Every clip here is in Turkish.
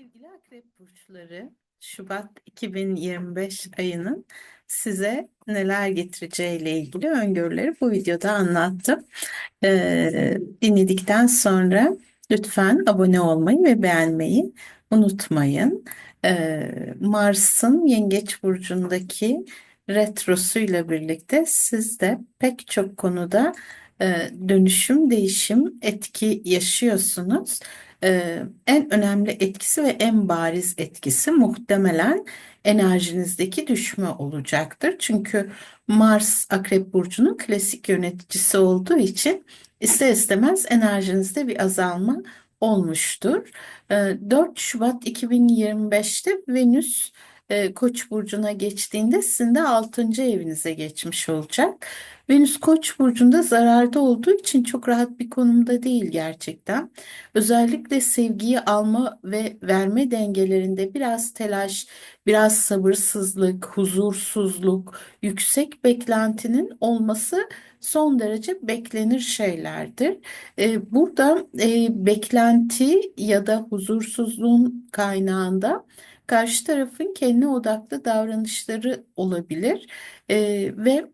Sevgili Akrep Burçları, Şubat 2025 ayının size neler getireceğiyle ilgili öngörüleri bu videoda anlattım. Ee, dinledikten sonra lütfen abone olmayı ve beğenmeyi unutmayın. Ee, Mars'ın Yengeç Burcu'ndaki retrosuyla birlikte siz de pek çok konuda e, dönüşüm, değişim, etki yaşıyorsunuz. Ee, en önemli etkisi ve en bariz etkisi muhtemelen enerjinizdeki düşme olacaktır. Çünkü Mars Akrep Burcu'nun klasik yöneticisi olduğu için ister istemez enerjinizde bir azalma olmuştur. Ee, 4 Şubat 2025'te Venüs e, Koç burcuna geçtiğinde sizin de 6. evinize geçmiş olacak. Venüs Koç burcunda zararda olduğu için çok rahat bir konumda değil gerçekten. Özellikle sevgiyi alma ve verme dengelerinde biraz telaş, biraz sabırsızlık, huzursuzluk, yüksek beklentinin olması son derece beklenir şeylerdir. Ee, burada e, beklenti ya da huzursuzluğun kaynağında karşı tarafın kendine odaklı davranışları olabilir. Ee, ve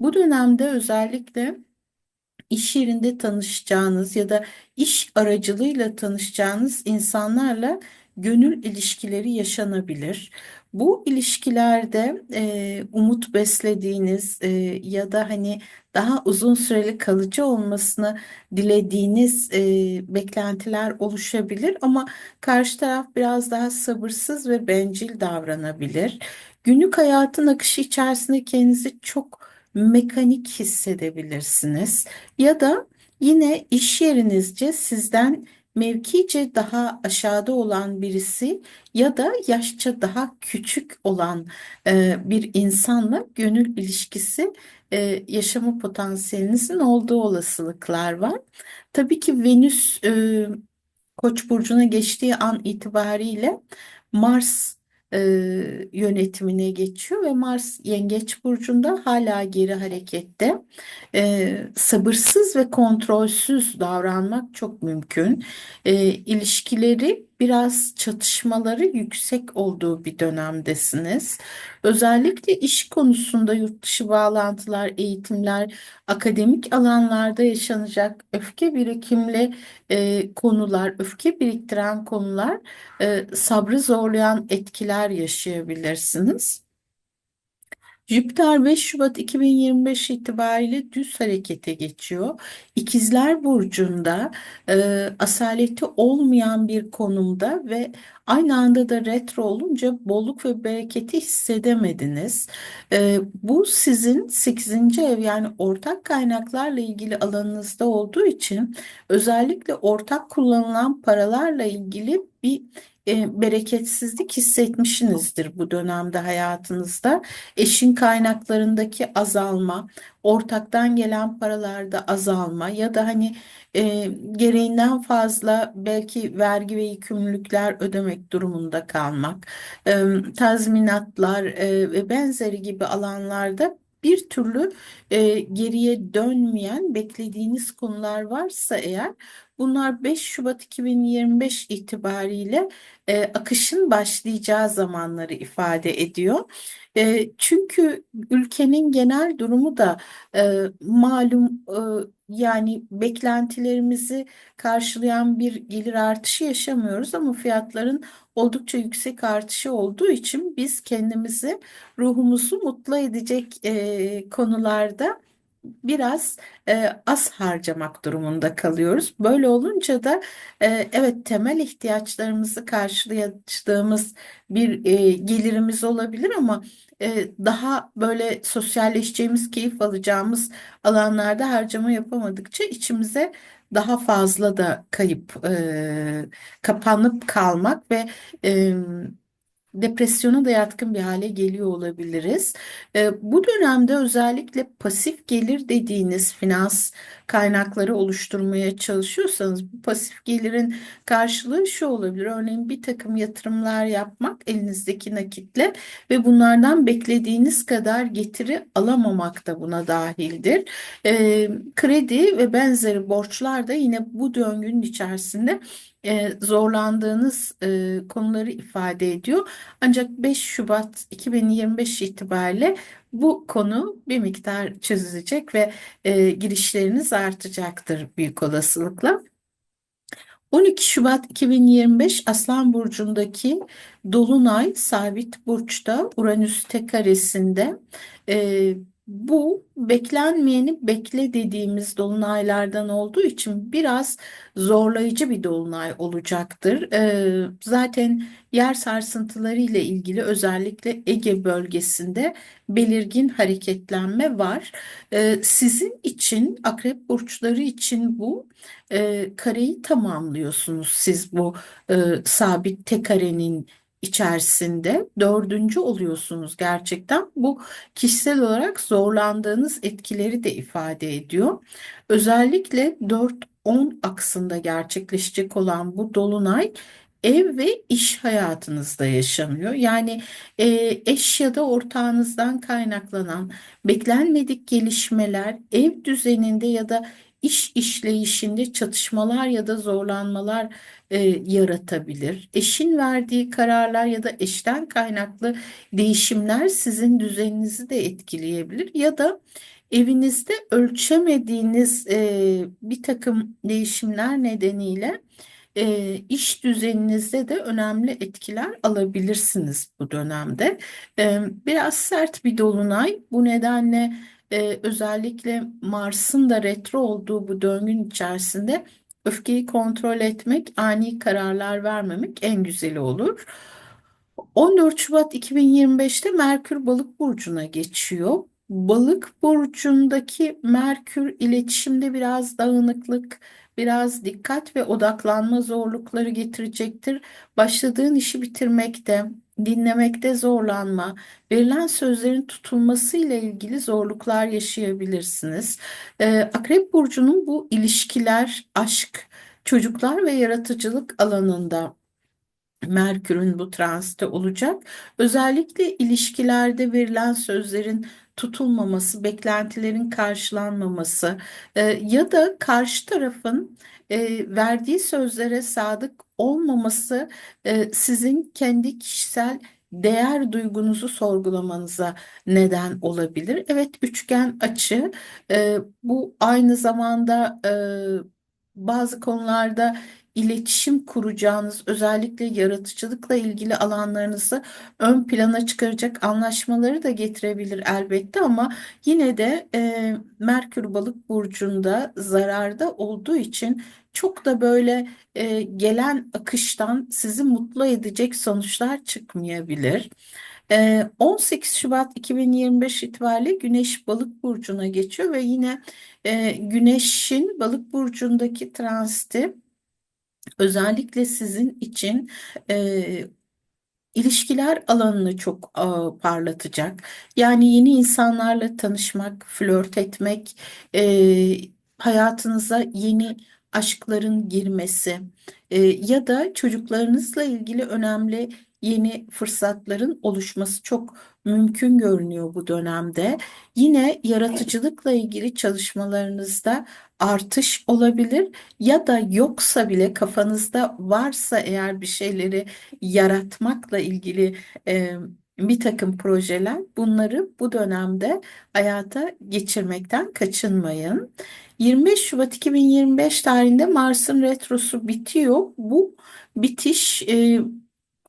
bu dönemde özellikle iş yerinde tanışacağınız ya da iş aracılığıyla tanışacağınız insanlarla gönül ilişkileri yaşanabilir. Bu ilişkilerde e, umut beslediğiniz e, ya da hani daha uzun süreli kalıcı olmasını dilediğiniz e, beklentiler oluşabilir ama karşı taraf biraz daha sabırsız ve bencil davranabilir. Günlük hayatın akışı içerisinde kendinizi çok mekanik hissedebilirsiniz. Ya da yine iş yerinizce sizden mevkice daha aşağıda olan birisi ya da yaşça daha küçük olan e, bir insanla gönül ilişkisi e, yaşama potansiyelinizin olduğu olasılıklar var. Tabii ki Venüs e, Koç burcuna geçtiği an itibariyle Mars e, yönetimine geçiyor ve Mars Yengeç burcunda hala geri harekette. E, sabırsız ve kontrolsüz davranmak çok mümkün. E, ilişkileri biraz çatışmaları yüksek olduğu bir dönemdesiniz. Özellikle iş konusunda yurt dışı bağlantılar, eğitimler, akademik alanlarda yaşanacak öfke birikimli e, konular, öfke biriktiren konular, e, sabrı zorlayan etkiler yaşayabilirsiniz. Jüpiter 5 Şubat 2025 itibariyle düz harekete geçiyor. İkizler Burcu'nda e, asaleti olmayan bir konumda ve aynı anda da retro olunca bolluk ve bereketi hissedemediniz. E, bu sizin 8. ev yani ortak kaynaklarla ilgili alanınızda olduğu için özellikle ortak kullanılan paralarla ilgili bir e, bereketsizlik hissetmişsinizdir bu dönemde hayatınızda. Eşin kaynaklarındaki azalma, ortaktan gelen paralarda azalma ya da hani e, gereğinden fazla belki vergi ve yükümlülükler ödemek durumunda kalmak, e, tazminatlar e, ve benzeri gibi alanlarda bir türlü e, geriye dönmeyen beklediğiniz konular varsa eğer bunlar 5 Şubat 2025 itibariyle e, akışın başlayacağı zamanları ifade ediyor. E, çünkü ülkenin genel durumu da e, malum e, yani beklentilerimizi karşılayan bir gelir artışı yaşamıyoruz ama fiyatların oldukça yüksek artışı olduğu için biz kendimizi ruhumuzu mutlu edecek e, konularda biraz e, az harcamak durumunda kalıyoruz. Böyle olunca da e, evet temel ihtiyaçlarımızı karşılayacağımız bir e, gelirimiz olabilir ama e, daha böyle sosyalleşeceğimiz, keyif alacağımız alanlarda harcama yapamadıkça içimize daha fazla da kayıp, e, kapanıp kalmak ve e, depresyona da yatkın bir hale geliyor olabiliriz. E, bu dönemde özellikle pasif gelir dediğiniz finans kaynakları oluşturmaya çalışıyorsanız bu pasif gelirin karşılığı şu olabilir. Örneğin bir takım yatırımlar yapmak elinizdeki nakitle ve bunlardan beklediğiniz kadar getiri alamamak da buna dahildir. E, kredi ve benzeri borçlar da yine bu döngünün içerisinde e, zorlandığınız e, konuları ifade ediyor. Ancak 5 Şubat 2025 itibariyle bu konu bir miktar çözülecek ve e, girişleriniz artacaktır büyük olasılıkla. 12 Şubat 2025 Aslan Burcu'ndaki Dolunay sabit burçta Uranüs tek karesinde bu beklenmeyeni bekle dediğimiz dolunaylardan olduğu için biraz zorlayıcı bir dolunay olacaktır. E, zaten yer sarsıntıları ile ilgili özellikle Ege bölgesinde belirgin hareketlenme var. E, sizin için akrep burçları için bu e, kareyi tamamlıyorsunuz siz bu e, sabit tek karenin içerisinde dördüncü oluyorsunuz gerçekten. Bu kişisel olarak zorlandığınız etkileri de ifade ediyor. Özellikle 4-10 aksında gerçekleşecek olan bu dolunay ev ve iş hayatınızda yaşanıyor. Yani e, eş ya da ortağınızdan kaynaklanan beklenmedik gelişmeler ev düzeninde ya da iş işleyişinde çatışmalar ya da zorlanmalar e, yaratabilir. Eşin verdiği kararlar ya da eşten kaynaklı değişimler sizin düzeninizi de etkileyebilir ya da evinizde ölçemediğiniz e, bir takım değişimler nedeniyle e, iş düzeninizde de önemli etkiler alabilirsiniz bu dönemde. E, biraz sert bir dolunay. Bu nedenle e, özellikle Mars'ın da retro olduğu bu döngün içerisinde öfkeyi kontrol etmek, ani kararlar vermemek en güzeli olur. 14 Şubat 2025'te Merkür Balık burcuna geçiyor. Balık burcundaki Merkür iletişimde biraz dağınıklık, biraz dikkat ve odaklanma zorlukları getirecektir. Başladığın işi bitirmekte, dinlemekte zorlanma, verilen sözlerin tutulması ile ilgili zorluklar yaşayabilirsiniz. Ee, Akrep burcunun bu ilişkiler, aşk, çocuklar ve yaratıcılık alanında Merkür'ün bu transite olacak. Özellikle ilişkilerde verilen sözlerin tutulmaması, beklentilerin karşılanmaması e, ya da karşı tarafın e, verdiği sözlere sadık olmaması e, sizin kendi kişisel değer duygunuzu sorgulamanıza neden olabilir. Evet, üçgen açı e, bu aynı zamanda e, bazı konularda iletişim kuracağınız özellikle yaratıcılıkla ilgili alanlarınızı ön plana çıkaracak anlaşmaları da getirebilir elbette ama yine de e, Merkür Balık burcunda zararda olduğu için çok da böyle e, gelen akıştan sizi mutlu edecek sonuçlar çıkmayabilir. 18 e, Şubat 2025 itibariyle Güneş Balık burcuna geçiyor ve yine e, Güneş'in Balık burcundaki transiti özellikle sizin için e, ilişkiler alanını çok e, parlatacak. Yani yeni insanlarla tanışmak, flört etmek, e, hayatınıza yeni aşkların girmesi e, ya da çocuklarınızla ilgili önemli yeni fırsatların oluşması çok mümkün görünüyor bu dönemde. Yine yaratıcılıkla ilgili çalışmalarınızda artış olabilir ya da yoksa bile kafanızda varsa eğer bir şeyleri yaratmakla ilgili e, bir takım projeler bunları bu dönemde hayata geçirmekten kaçınmayın. 25 Şubat 2025 tarihinde Mars'ın retrosu bitiyor. Bu bitiş e,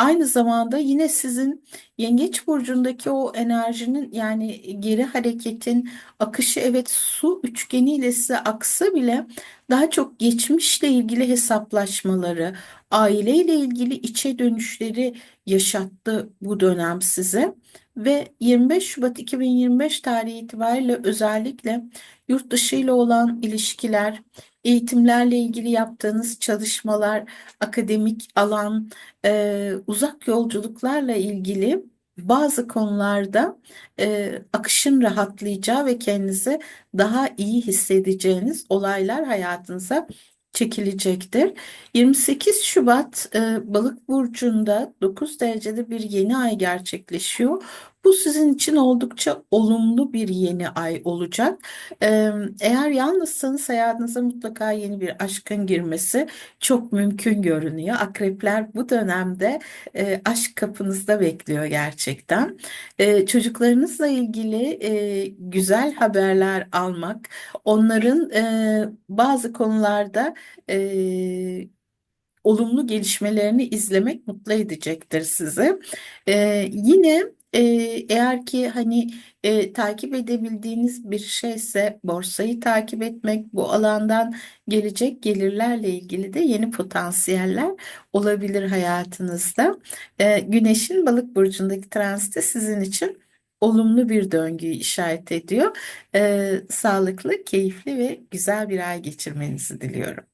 Aynı zamanda yine sizin Yengeç burcundaki o enerjinin yani geri hareketin akışı evet su üçgeniyle size aksa bile daha çok geçmişle ilgili hesaplaşmaları, aileyle ilgili içe dönüşleri yaşattı bu dönem size. Ve 25 Şubat 2025 tarihi itibariyle özellikle yurt dışı ile olan ilişkiler, eğitimlerle ilgili yaptığınız çalışmalar, akademik alan, e, uzak yolculuklarla ilgili bazı konularda e, akışın rahatlayacağı ve kendinizi daha iyi hissedeceğiniz olaylar hayatınıza çekilecektir. 28 Şubat e, Balık burcunda 9 derecede bir yeni ay gerçekleşiyor. Bu sizin için oldukça olumlu bir yeni ay olacak. Eğer yalnızsanız hayatınıza mutlaka yeni bir aşkın girmesi çok mümkün görünüyor. Akrepler bu dönemde aşk kapınızda bekliyor gerçekten. Çocuklarınızla ilgili güzel haberler almak, onların bazı konularda olumlu gelişmelerini izlemek mutlu edecektir sizi. Yine eğer ki hani e, takip edebildiğiniz bir şeyse borsayı takip etmek, bu alandan gelecek gelirlerle ilgili de yeni potansiyeller olabilir hayatınızda. E, Güneşin Balık burcundaki transiti sizin için olumlu bir döngüyü işaret ediyor. E, sağlıklı, keyifli ve güzel bir ay geçirmenizi diliyorum.